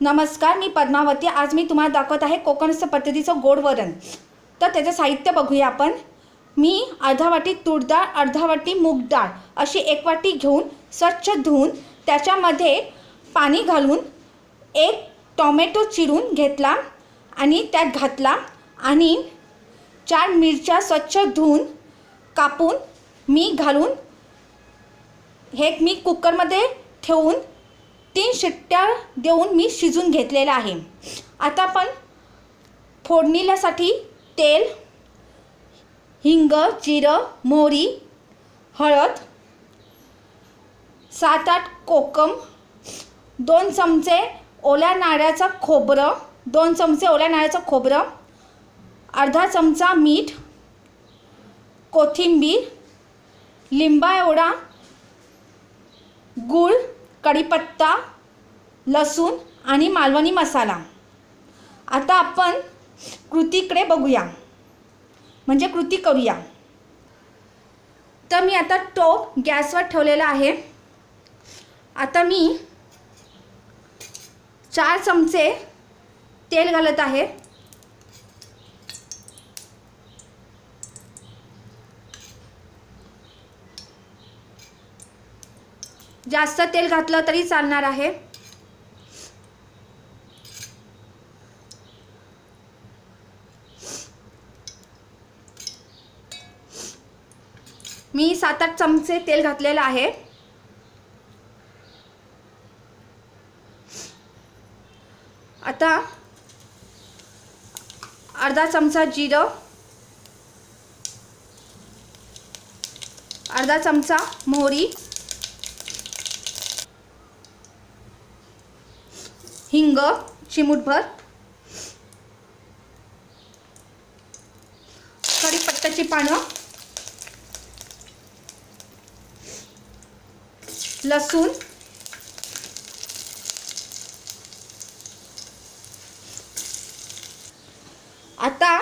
नमस्कार मी पद्मावती. आज मी तुम्हाला दाखवत आहे कोकणस्थ पद्धतीचं गोड वरण. तर त्याचं साहित्य बघूया आपण. मी अर्धा वाटी तूर डाळ अर्धा वाटी मूग डाळ अशी एक वाटी घेऊन स्वच्छ धुवून त्याच्यामध्ये पाणी घालून एक टॉमॅटो चिरून घेतला आणि त्यात घातला आणि चार मिरच्या स्वच्छ धुवून कापून मी घालून हे मी कुकरमध्ये ठेवून तीन शिट्ट्या देऊन मी शिजून घेतलेलं आहे. आता आपण फोडणीलासाठी तेल हिंग जिरं मोहरी हळद सात आठ कोकम दोन चमचे ओल्या नारळाचं खोबरं दोन चमचे ओल्या नारळाचं खोबरं अर्धा चमचा मीठ कोथिंबीर लिंबा एवढा गूळ कढीपत्ता लसूण आणि मालवणी मसाला. आता आपण कृतीकडे बघूया. म्हणजे कृती करूया. तर मी आता टोप गॅसवर ठेवलेला आहे. आता मी चार चमचे तेल घालत आहे. जास्त तेल घातलं तरी चालणार आहे. मी सात आठ चमचे तेल घातलेलं आहे. आता अर्धा चमचा जिरं अर्धा चमचा मोहरी हिंग चिमूटभर. कढीपत्त्याची पानं. लसूण. आता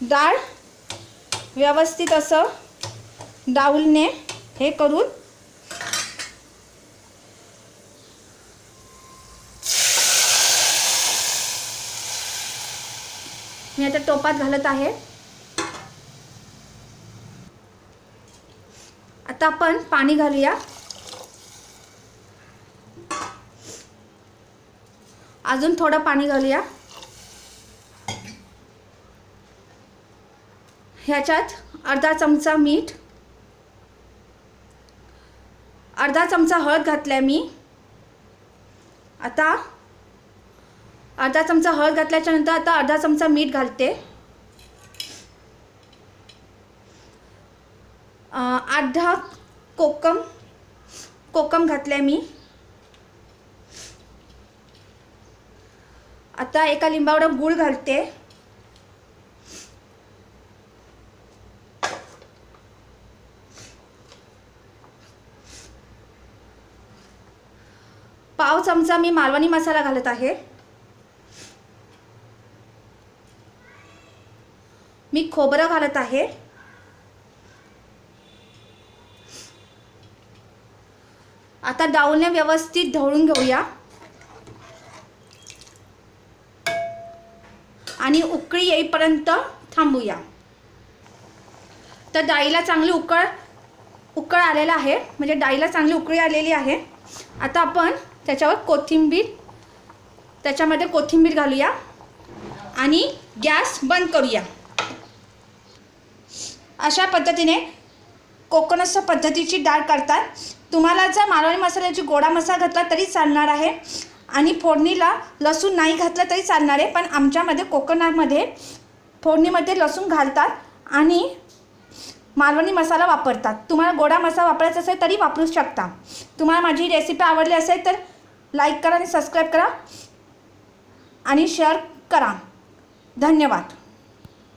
डाळ व्यवस्थित असं डाऊलने हे करून मी आता टोपात घालत आहे. आता आपण पाणी घालूया. अजून थोडं पाणी घालूया. ह्याच्यात अर्धा चमचा मीठ अर्धा चमचा हळद घातलाय मी. आता अर्धा चमचा हळद घातल्याच्या नंतर आता अर्धा चमचा मीठ घालते. अर्धा कोकम कोकम घातलाय मी. आता एका लिंबावडं गूळ घालते. पाव चमचा मी मालवणी मसाला घालत आहे. मी खोबरं घालत आहे. आता डाऊलने व्यवस्थित ढवळून घेऊया. आणि उकळी येईपर्यंत थांबूया. तर डाळीला चांगली उकळ उकळ आलेला आहे. म्हणजे डाळीला चांगली उकळी आलेली आहे. आता आपण त्याच्यावर कोथिंबीर त्याच्यामध्ये कोथिंबीर घालूया. आणि गॅस बंद करूया. अशा पद्धतीने कोकणस्थ पद्धतीची डाळ करतात. तुम्हाला जर मालवणी मसाल्याची गोडा मसाला घातला तरी चालणार आहे. आणि फोडणीला लसूण नाही घातलं तरी चालणार आहे. पण आमच्यामध्ये कोकणामध्ये फोडणीमध्ये लसूण घालतात आणि मालवणी मसाला वापरतात. तुम्हाला गोडा मसाला वापरायचा असेल तरी वापरू शकता. तुम्हाला माझी रेसिपी आवडली असेल तर लाईक करा आणि सबस्क्राईब करा. आणि शेअर करा. धन्यवाद.